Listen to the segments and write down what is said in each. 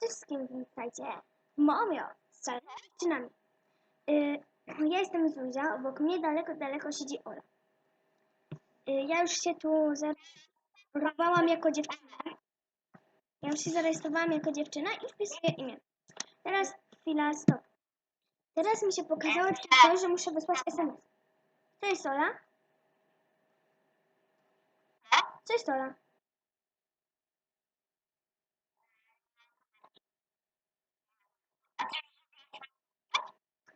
wszystkim, witajcie. Momio, z szalonymi dziewczynami. Y, ja jestem Zuzia, obok mnie daleko, daleko siedzi Ola. Y, ja już się tu zarejestrowałam jako dziewczyna. Ja już się zarejestrowałam jako dziewczyna i wpisuję imię. Teraz chwila, stop. Teraz mi się pokazało że muszę wysłać SMS. Cześć Ola. Cześć Ola.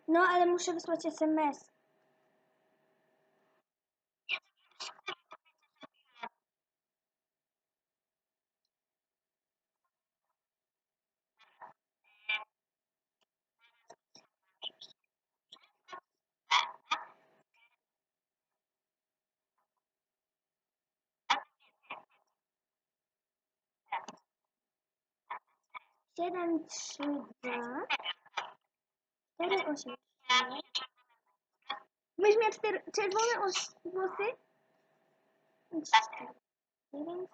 No, ale muszę wysłać SMS. Siedem, trzy, dwa, cztery, osiem, cztery. Myś miał cztery, czerwone os- włosy? Cztery, dziewięć.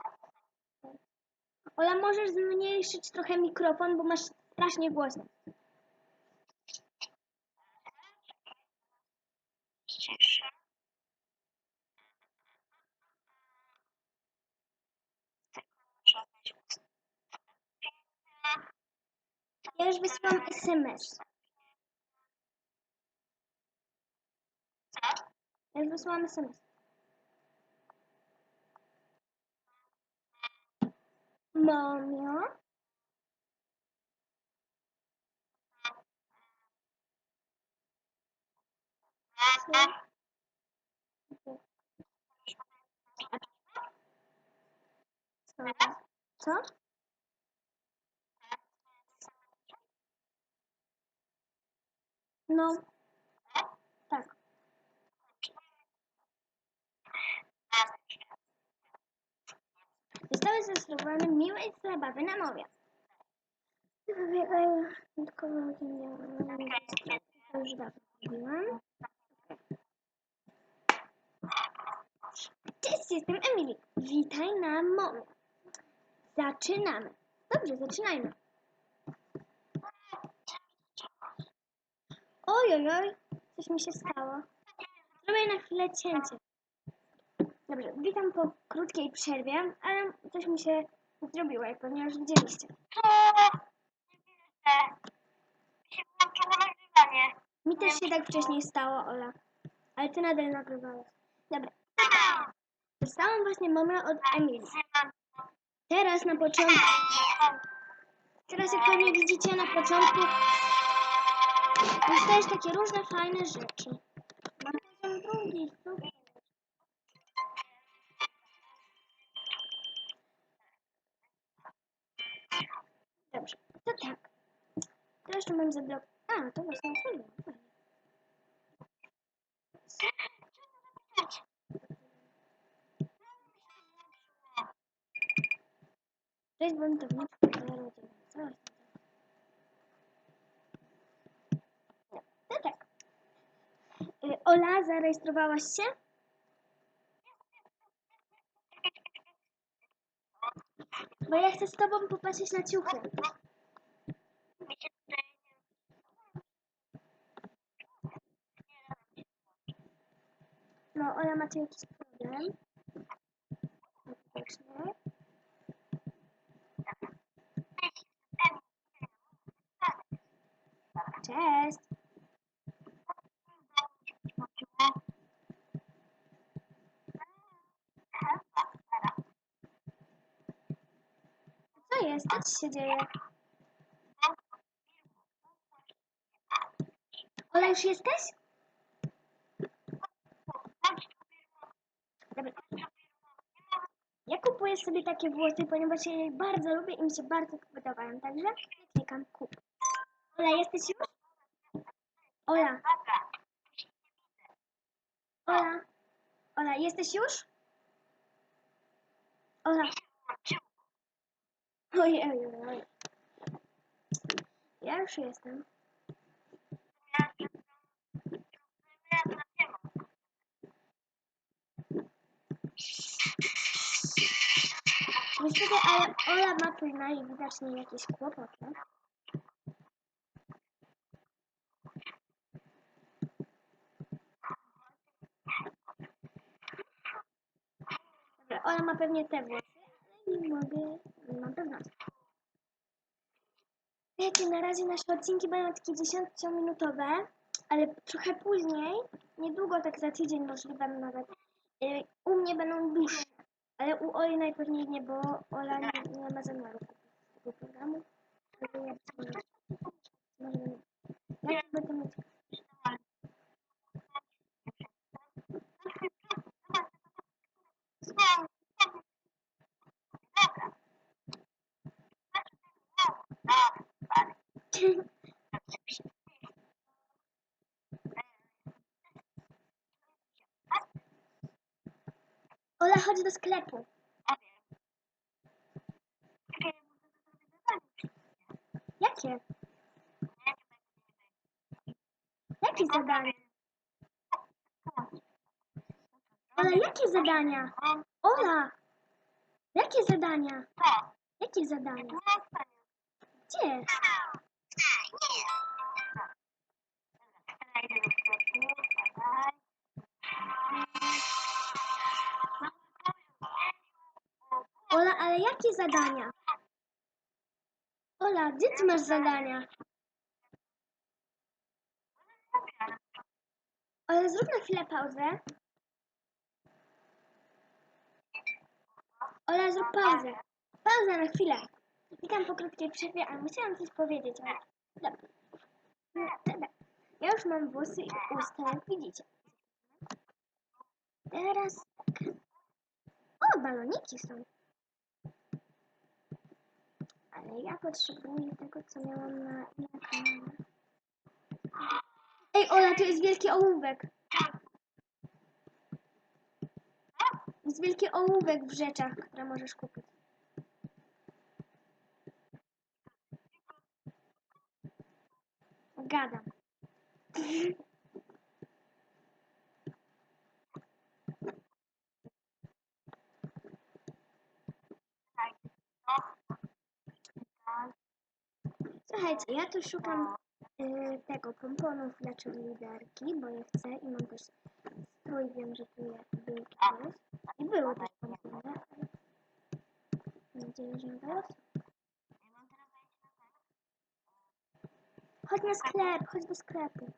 Ola, możesz zmniejszyć trochę mikrofon, bo masz strasznie głośno. Ja już wysyłam SMS. Ja już wysyłam SMS. Mamio? Co? Co? No. Tak. Zostały zaserwowane miłej zabawy na mowie. Wybiegają wyjątkowo To już dawno mówiłam. Cześć, jestem Emily. Witaj na mowie. Zaczynamy. Dobrze, zaczynajmy. Oj, oj, oj, coś mi się stało. Zrobię na chwilę cięcie. Dobrze, witam po krótkiej przerwie, ale coś mi się zrobiło, jak pewnie już widzieliście. się włączyło nagrywanie. Mi też się tak wcześniej stało, Ola. Ale ty nadal nagrywałaś. Dobra, dostałam właśnie moment od Emily. Teraz na początku, teraz jak pewnie widzicie na początku, dostajesz takie różne fajne rzeczy. Mam poziom drugi, Tu mam zablok... A, to właśnie fajnie. Cześć, buntowniczku 09. Coś. No, no tak. Y, Ola, zarejestrowałaś się? Bo ja chcę z tobą popatrzeć na ciuchy. No, Ola, macie jakiś problem? Widocznie. Cześć. Co jest? Co się dzieje? Ola, już jesteś? Dobra. Ja kupuję sobie takie włosy, ponieważ je bardzo lubię i mi się bardzo podobają. Także klikam kup. Ola, jesteś już? Ola, Ola, Ola, jesteś już? Ola, oj, oj, oj, oj. Ja już jestem. Niestety, ale Ola ma tu najwidoczniej jakieś kłopoty. Dobra, Ola ma pewnie te włosy, ale nie mogę, nie mam pewności. Wiecie, na razie nasze odcinki będą takie 10-minutowe, ale trochę później, niedługo, tak za tydzień możliwe nawet, y, u mnie będą dłuższe. Ale u Oli najpewniej nie, bo Ola nie, nie ma zamiaru tego programu. Ja może. Jak będę mieć Chodź do sklepu. Jakie? Jakie zadania? Ola, jakie zadania? Ola! Jakie zadania? Jakie zadania? Gdzie? Zadania? Ola, gdzie ty masz zadania? Ola, zrób na chwilę pauzę. Ola, zrób pauzę. Pauza na chwilę. Witam po krótkiej przerwie, ale musiałam coś powiedzieć. ale- Dobra. Dobra. Ja już mam włosy i usta, jak widzicie. Teraz. O, baloniki są. Ja potrzebuję tego, co miałam na innym kanale. Ej, Ola, to jest wielki ołówek. Jest wielki ołówek w rzeczach, które możesz kupić. Gadam. Słuchajcie, ja tu szukam y, tego pomponów dla liderki, bo je chcę i mam też strój, wiem, że tu je był kiedyś. I były też pompony, mam nadzieję, że nie teraz. Chodź na sklep, chodź do sklepu.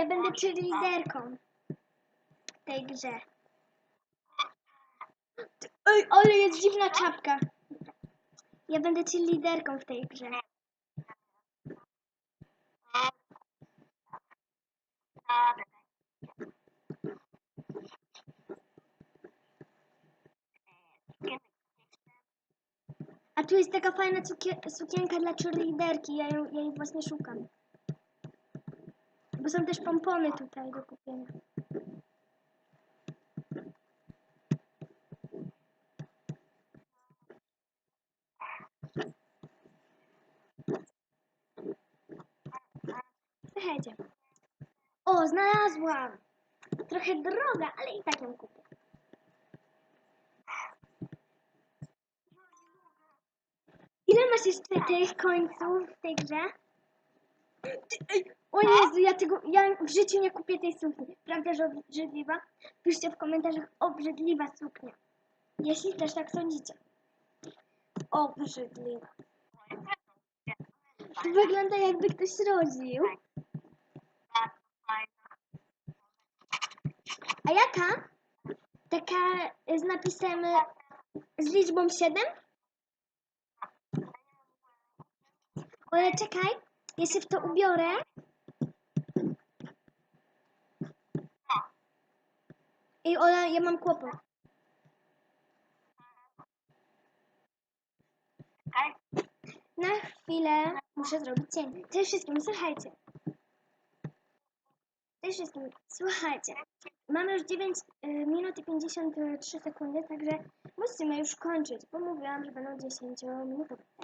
Ja będę cheerleaderką w tej grze. Ej, ale jest dziwna czapka. Ja będę cheerleaderką w tej grze. A tu jest taka fajna sukienka dla cheerleaderki, ja, ją, ja jej właśnie szukam. Bo są też pompony tutaj do kupienia. Słuchajcie. O, znalazłam! Trochę droga, ale i tak ją kupię. Ile masz jeszcze tych końców w tej grze? O Jezu, ja tego, ja w życiu nie kupię tej sukni. Prawda, że obrzydliwa? Piszcie w komentarzach obrzydliwa suknia. Jeśli też tak sądzicie. Obrzydliwa. Wygląda jakby ktoś rodził. A jaka? Taka z napisem z liczbą 7? Ale czekaj, ja się w to ubiorę. I Ola, ja mam kłopot. Na chwilę muszę zrobić cień. Cześć wszystkim, słuchajcie. Cześć wszystkim, słuchajcie. mamy już 9 y, minut i 53 sekundy, także musimy już kończyć, bo mówiłam, że będą 10 minutowe. Także